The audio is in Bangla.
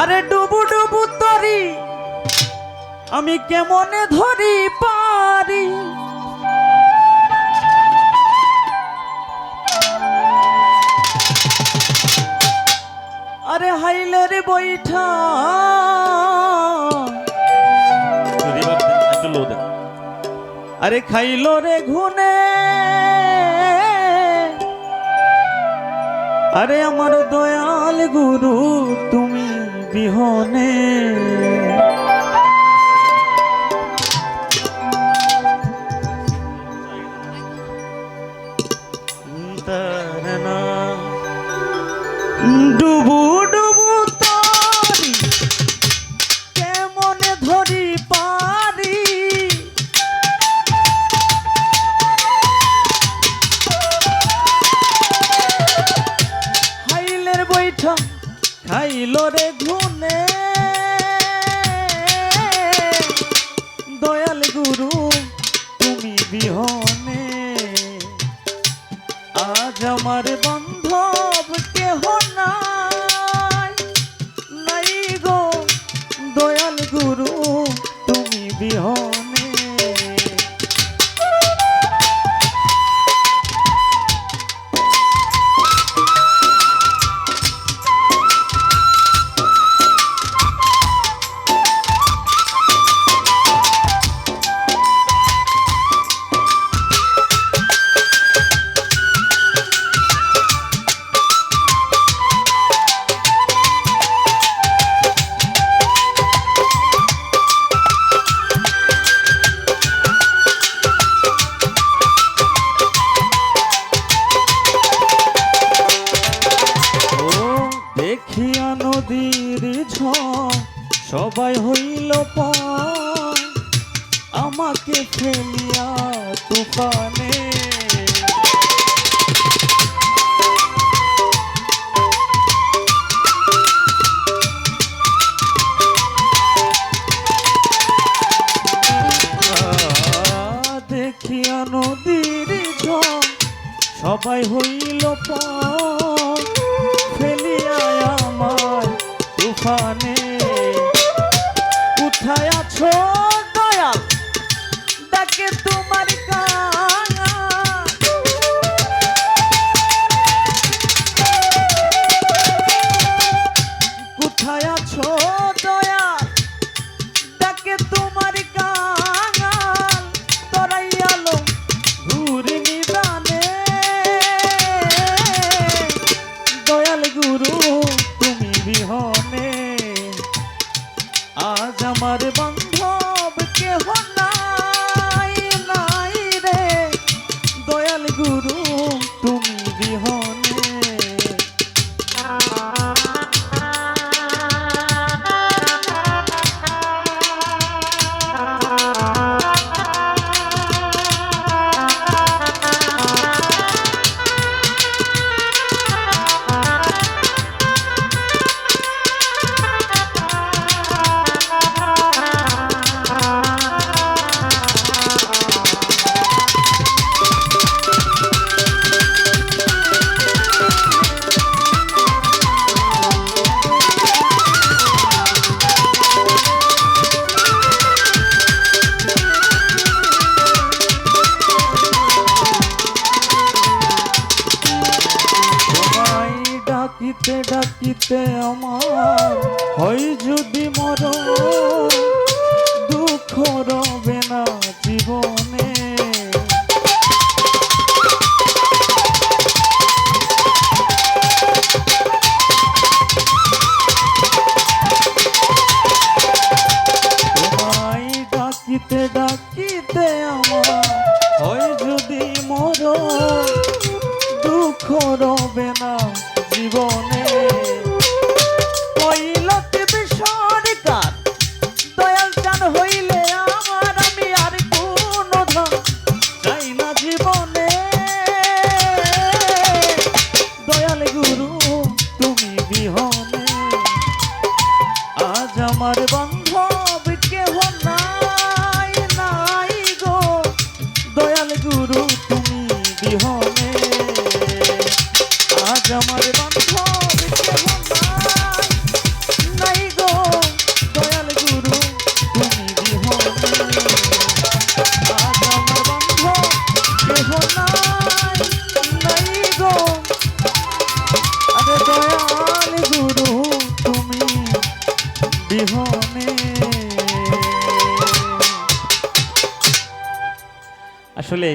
আরে ডুবু ডুবু তরি আমি কেমনে ধরি পারি? আরে হাইলের বৈঠা। আরে খাইলো রে ঘুনে। আরে আমার দয়াল গুরু তুমি বিহনে। ডুবু ডুবু তরি কেমনে ধরি পারি খাইল রে ঘুনে দয়াল গুরু, তুমি বিহনে। আজ আমার বান্ধব কেহ নাই। নাই গো দয়াল গুরু, তুমি বিহনে। নদীর সবাই হইল আমাকে ফেলিয়া তুফানে। দেখিয়া নদীর ঝড় সবাই হইল পার। তুফানে কোথায় আছো? দয়াল ডাকে তোমার কাঙা আজ আমার বান্ধব কেহ নাই নাই রে। দয়াল গুরু তুমি বিহনে ডাকিতে ডাকিতে আমার? হয় যদি মর দুঃখ রবে না জীবনে। ডাকিতে ডাকিতে আমার, হয় যদি মর দুঃখ রবে গুরু তুমি বিহনে। আজ আমার বান্ধব কেহ নাই নাই গো। দয়াল গুরু তুমি বিহনে। তুমি বিহনে। আসলে